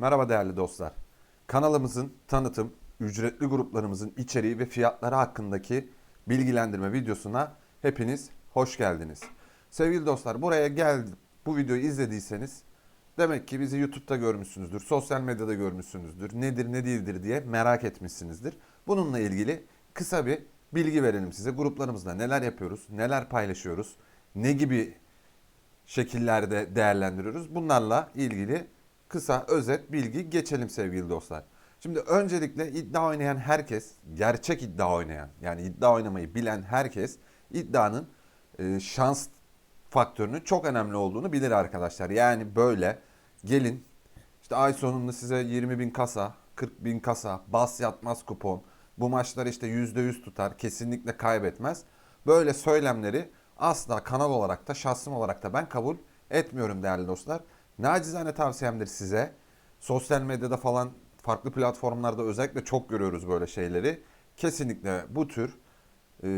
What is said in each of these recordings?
Merhaba değerli dostlar. Kanalımızın tanıtım, ücretli gruplarımızın içeriği ve fiyatları hakkındaki bilgilendirme videosuna hepiniz hoş geldiniz. Sevgili dostlar buraya geldim. Bu videoyu izlediyseniz demek ki bizi YouTube'da görmüşsünüzdür, sosyal medyada görmüşsünüzdür. Nedir ne değildir diye merak etmişsinizdir. Bununla ilgili kısa bir bilgi verelim size. Gruplarımızda neler yapıyoruz, neler paylaşıyoruz, ne gibi şekillerde değerlendiriyoruz. Bunlarla ilgili kısa özet bilgi geçelim sevgili dostlar. Şimdi öncelikle iddia oynayan herkes, gerçek iddia oynayan yani iddia oynamayı bilen herkes iddianın e, şans faktörünün çok önemli olduğunu bilir arkadaşlar. Yani böyle gelin işte ay sonunda size 20 bin kasa, 40 bin kasa, bas yatmaz kupon, bu maçlar işte %100 tutar, kesinlikle kaybetmez. Böyle söylemleri asla kanal olarak da şahsım olarak da ben kabul etmiyorum değerli dostlar. Nacizane tavsiyemdir size. Sosyal medyada falan farklı platformlarda özellikle çok görüyoruz böyle şeyleri. Kesinlikle bu tür e,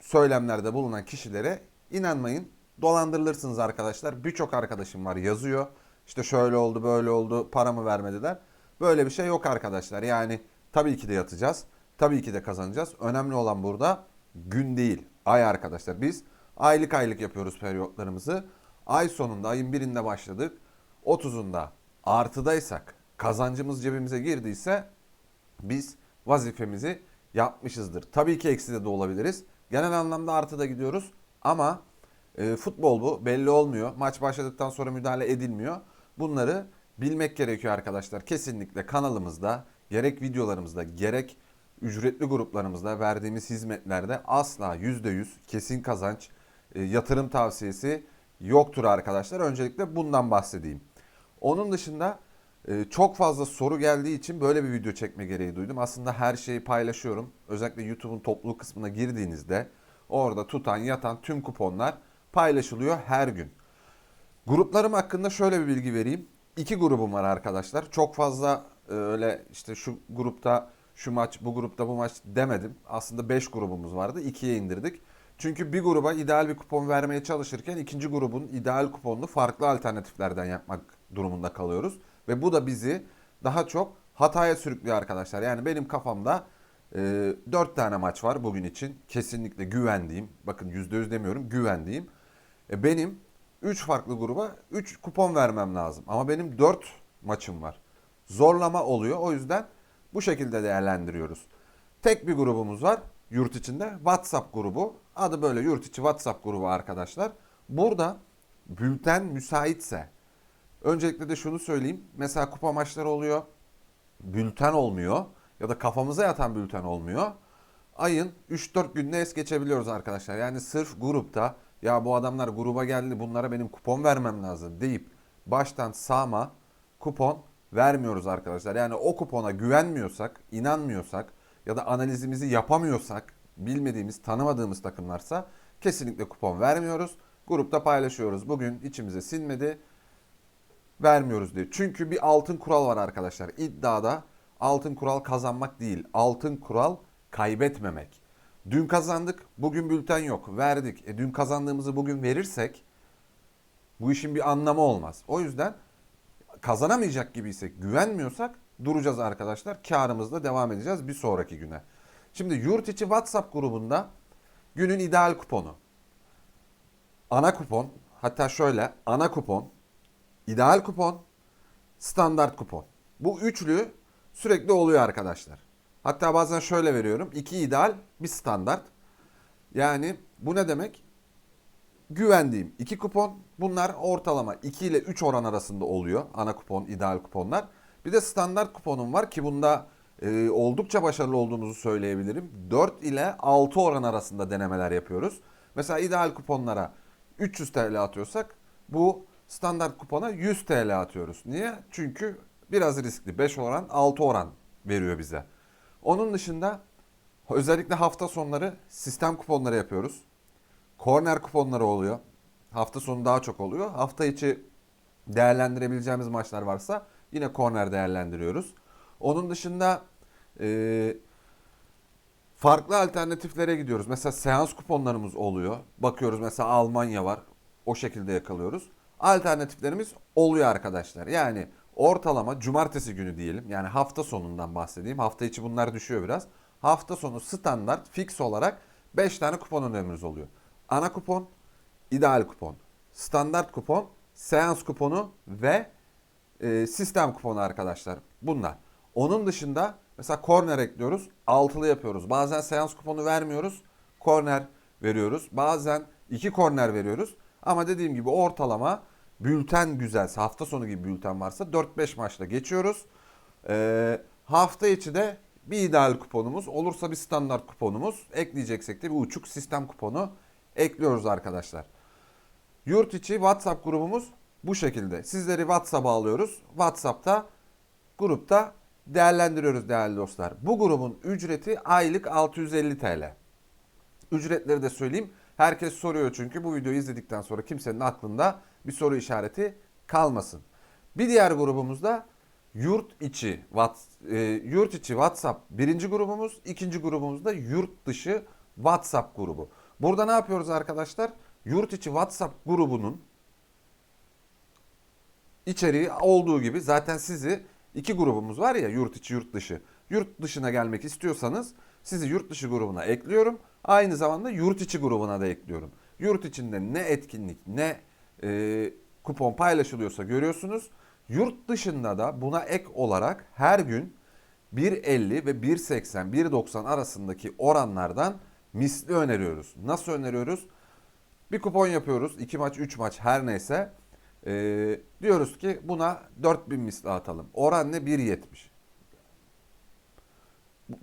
söylemlerde bulunan kişilere inanmayın. Dolandırılırsınız arkadaşlar. Birçok arkadaşım var yazıyor. İşte şöyle oldu böyle oldu paramı vermediler. Böyle bir şey yok arkadaşlar. Yani tabii ki de yatacağız. Tabii ki de kazanacağız. Önemli olan burada gün değil ay arkadaşlar. Biz aylık aylık yapıyoruz periyotlarımızı. Ay sonunda ayın birinde başladık. 30'unda artıdaysak kazancımız cebimize girdiyse biz vazifemizi yapmışızdır. Tabii ki ekside de olabiliriz. Genel anlamda artıda gidiyoruz ama e, futbol bu belli olmuyor. Maç başladıktan sonra müdahale edilmiyor. Bunları bilmek gerekiyor arkadaşlar. Kesinlikle kanalımızda gerek videolarımızda gerek ücretli gruplarımızda verdiğimiz hizmetlerde asla %100 kesin kazanç e, yatırım tavsiyesi yoktur arkadaşlar. Öncelikle bundan bahsedeyim. Onun dışında e, çok fazla soru geldiği için böyle bir video çekme gereği duydum. Aslında her şeyi paylaşıyorum. Özellikle YouTube'un topluluk kısmına girdiğinizde orada tutan yatan tüm kuponlar paylaşılıyor her gün. Gruplarım hakkında şöyle bir bilgi vereyim. İki grubum var arkadaşlar. Çok fazla e, öyle işte şu grupta şu maç, bu grupta bu maç demedim. Aslında 5 grubumuz vardı. 2'ye indirdik. Çünkü bir gruba ideal bir kupon vermeye çalışırken ikinci grubun ideal kuponunu farklı alternatiflerden yapmak durumunda kalıyoruz. Ve bu da bizi daha çok hataya sürüklüyor arkadaşlar. Yani benim kafamda e, 4 tane maç var bugün için. Kesinlikle güvendiğim, bakın %100 demiyorum güvendiğim. E, benim 3 farklı gruba 3 kupon vermem lazım. Ama benim 4 maçım var. Zorlama oluyor. O yüzden bu şekilde değerlendiriyoruz. Tek bir grubumuz var yurt içinde. WhatsApp grubu. Adı böyle yurt içi WhatsApp grubu arkadaşlar. Burada bülten müsaitse öncelikle de şunu söyleyeyim. Mesela kupa maçları oluyor. Bülten olmuyor ya da kafamıza yatan bülten olmuyor. Ayın 3-4 günde es geçebiliyoruz arkadaşlar. Yani sırf grupta ya bu adamlar gruba geldi bunlara benim kupon vermem lazım deyip baştan sağma kupon vermiyoruz arkadaşlar. Yani o kupona güvenmiyorsak, inanmıyorsak ya da analizimizi yapamıyorsak, bilmediğimiz, tanımadığımız takımlarsa kesinlikle kupon vermiyoruz. Grupta paylaşıyoruz. Bugün içimize sinmedi, vermiyoruz diye. Çünkü bir altın kural var arkadaşlar. İddiada altın kural kazanmak değil, altın kural kaybetmemek. Dün kazandık, bugün bülten yok. Verdik. E dün kazandığımızı bugün verirsek bu işin bir anlamı olmaz. O yüzden kazanamayacak gibiysek, güvenmiyorsak duracağız arkadaşlar. Karımızla devam edeceğiz bir sonraki güne. Şimdi yurt içi WhatsApp grubunda günün ideal kuponu. Ana kupon, hatta şöyle ana kupon, ideal kupon, standart kupon. Bu üçlü sürekli oluyor arkadaşlar. Hatta bazen şöyle veriyorum. iki ideal, bir standart. Yani bu ne demek? güvendiğim iki kupon. Bunlar ortalama 2 ile 3 oran arasında oluyor. Ana kupon, ideal kuponlar. Bir de standart kuponum var ki bunda e, oldukça başarılı olduğumuzu söyleyebilirim. 4 ile 6 oran arasında denemeler yapıyoruz. Mesela ideal kuponlara 300 TL atıyorsak bu standart kupona 100 TL atıyoruz. Niye? Çünkü biraz riskli. 5 oran 6 oran veriyor bize. Onun dışında özellikle hafta sonları sistem kuponları yapıyoruz. Korner kuponları oluyor. Hafta sonu daha çok oluyor. Hafta içi değerlendirebileceğimiz maçlar varsa yine korner değerlendiriyoruz. Onun dışında e, farklı alternatiflere gidiyoruz. Mesela seans kuponlarımız oluyor. Bakıyoruz mesela Almanya var. O şekilde yakalıyoruz. Alternatiflerimiz oluyor arkadaşlar. Yani ortalama cumartesi günü diyelim. Yani hafta sonundan bahsedeyim. Hafta içi bunlar düşüyor biraz. Hafta sonu standart fix olarak 5 tane kupon önerimiz oluyor. Ana kupon, ideal kupon, standart kupon, seans kuponu ve e, sistem kuponu arkadaşlar. Bunlar. Onun dışında mesela korner ekliyoruz. Altılı yapıyoruz. Bazen seans kuponu vermiyoruz. Korner veriyoruz. Bazen iki korner veriyoruz. Ama dediğim gibi ortalama bülten güzelse hafta sonu gibi bülten varsa 4-5 maçla geçiyoruz. Ee, hafta içi de bir ideal kuponumuz olursa bir standart kuponumuz ekleyeceksek de bir uçuk sistem kuponu ekliyoruz arkadaşlar. Yurt içi WhatsApp grubumuz bu şekilde. Sizleri WhatsApp'a alıyoruz. WhatsApp'ta grupta değerlendiriyoruz değerli dostlar. Bu grubun ücreti aylık 650 TL. Ücretleri de söyleyeyim. Herkes soruyor çünkü bu videoyu izledikten sonra kimsenin aklında bir soru işareti kalmasın. Bir diğer grubumuzda yurt içi e, yurt içi WhatsApp birinci grubumuz, ikinci grubumuzda yurt dışı WhatsApp grubu. Burada ne yapıyoruz arkadaşlar? Yurt içi WhatsApp grubunun içeriği olduğu gibi zaten sizi iki grubumuz var ya yurt içi yurt dışı. Yurt dışına gelmek istiyorsanız sizi yurt dışı grubuna ekliyorum. Aynı zamanda yurt içi grubuna da ekliyorum. Yurt içinde ne etkinlik ne e, kupon paylaşılıyorsa görüyorsunuz. Yurt dışında da buna ek olarak her gün 1.50 ve 1.80 1.90 arasındaki oranlardan misli öneriyoruz. Nasıl öneriyoruz? Bir kupon yapıyoruz. 2 maç, 3 maç her neyse. Ee, diyoruz ki buna 4000 misli atalım. Oran ne? 1.70.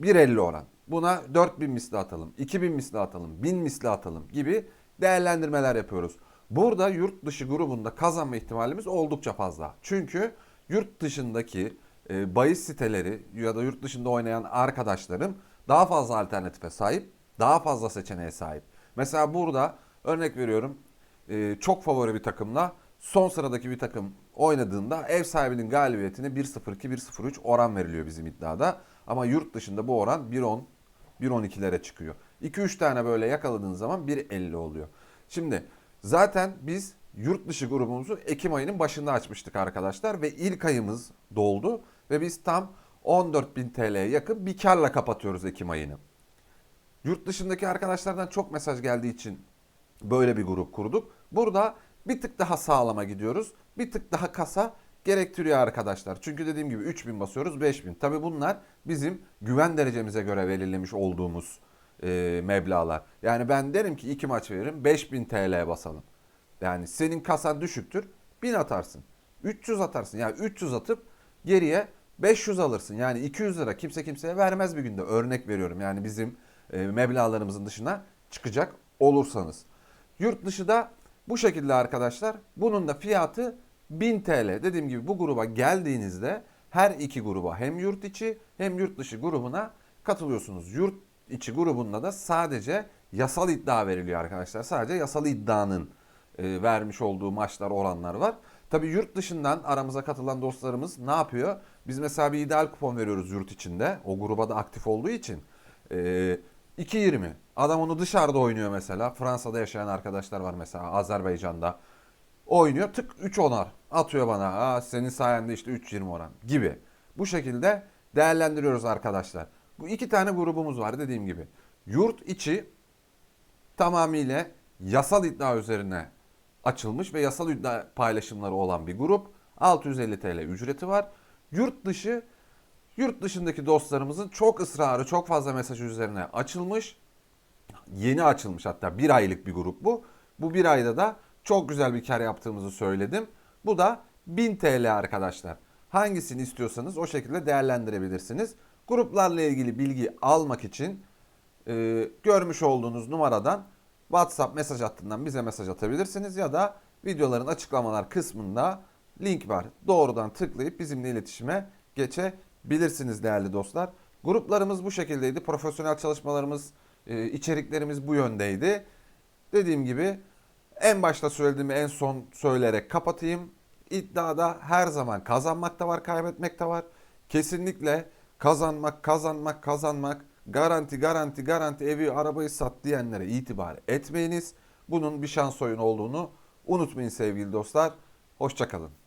1.50 oran. Buna 4000 misli atalım. 2000 misli atalım. 1000 misli atalım gibi değerlendirmeler yapıyoruz. Burada yurt dışı grubunda kazanma ihtimalimiz oldukça fazla. Çünkü yurt dışındaki e, bahis siteleri ya da yurt dışında oynayan arkadaşlarım daha fazla alternatife sahip, daha fazla seçeneğe sahip. Mesela burada örnek veriyorum e, çok favori bir takımla son sıradaki bir takım oynadığında ev sahibinin galibiyetine 1-0-2, 1-0-3 oran veriliyor bizim iddiada. Ama yurt dışında bu oran 1-10, 1-12'lere çıkıyor. 2-3 tane böyle yakaladığın zaman 1-50 oluyor. Şimdi zaten biz yurt dışı grubumuzu Ekim ayının başında açmıştık arkadaşlar ve ilk ayımız doldu ve biz tam 14.000 TL'ye yakın bir karla kapatıyoruz Ekim ayını. Yurt dışındaki arkadaşlardan çok mesaj geldiği için böyle bir grup kurduk. Burada bir tık daha sağlama gidiyoruz. Bir tık daha kasa gerektiriyor arkadaşlar. Çünkü dediğim gibi 3000 basıyoruz 5000. Tabi bunlar bizim güven derecemize göre belirlemiş olduğumuz e, meblağlar. Yani ben derim ki 2 maç veririm 5000 TL basalım. Yani senin kasan düşüktür 1000 atarsın. 300 atarsın. Yani 300 atıp geriye 500 alırsın. Yani 200 lira kimse kimseye vermez bir günde. Örnek veriyorum. Yani bizim e, meblağlarımızın dışına çıkacak olursanız. Yurt dışı da bu şekilde arkadaşlar. Bunun da fiyatı 1000 TL. Dediğim gibi bu gruba geldiğinizde her iki gruba hem yurt içi hem yurt dışı grubuna katılıyorsunuz. Yurt içi grubunda da sadece yasal iddia veriliyor arkadaşlar. Sadece yasal iddianın e, vermiş olduğu maçlar, oranlar var. Tabi yurt dışından aramıza katılan dostlarımız ne yapıyor? Biz mesela bir ideal kupon veriyoruz yurt içinde. O gruba da aktif olduğu için. E, 2.20. Adam onu dışarıda oynuyor mesela. Fransa'da yaşayan arkadaşlar var mesela. Azerbaycan'da. Oynuyor tık 3 onar. Atıyor bana. Aa, senin sayende işte 3.20 oran gibi. Bu şekilde değerlendiriyoruz arkadaşlar. Bu iki tane grubumuz var dediğim gibi. Yurt içi tamamıyla yasal iddia üzerine açılmış ve yasal iddia paylaşımları olan bir grup. 650 TL ücreti var. Yurt dışı yurt dışındaki dostlarımızın çok ısrarı, çok fazla mesaj üzerine açılmış. Yeni açılmış hatta bir aylık bir grup bu. Bu bir ayda da çok güzel bir kar yaptığımızı söyledim. Bu da 1000 TL arkadaşlar. Hangisini istiyorsanız o şekilde değerlendirebilirsiniz. Gruplarla ilgili bilgi almak için e, görmüş olduğunuz numaradan WhatsApp mesaj hattından bize mesaj atabilirsiniz ya da videoların açıklamalar kısmında link var. Doğrudan tıklayıp bizimle iletişime geçebilirsiniz değerli dostlar. Gruplarımız bu şekildeydi. Profesyonel çalışmalarımız, e, içeriklerimiz bu yöndeydi. Dediğim gibi en başta söylediğimi en son söyleyerek kapatayım. İddiada her zaman kazanmak da var, kaybetmek de var. Kesinlikle kazanmak, kazanmak, kazanmak, garanti, garanti, garanti evi, arabayı sat diyenlere itibar etmeyiniz. Bunun bir şans oyunu olduğunu unutmayın sevgili dostlar. Hoşçakalın.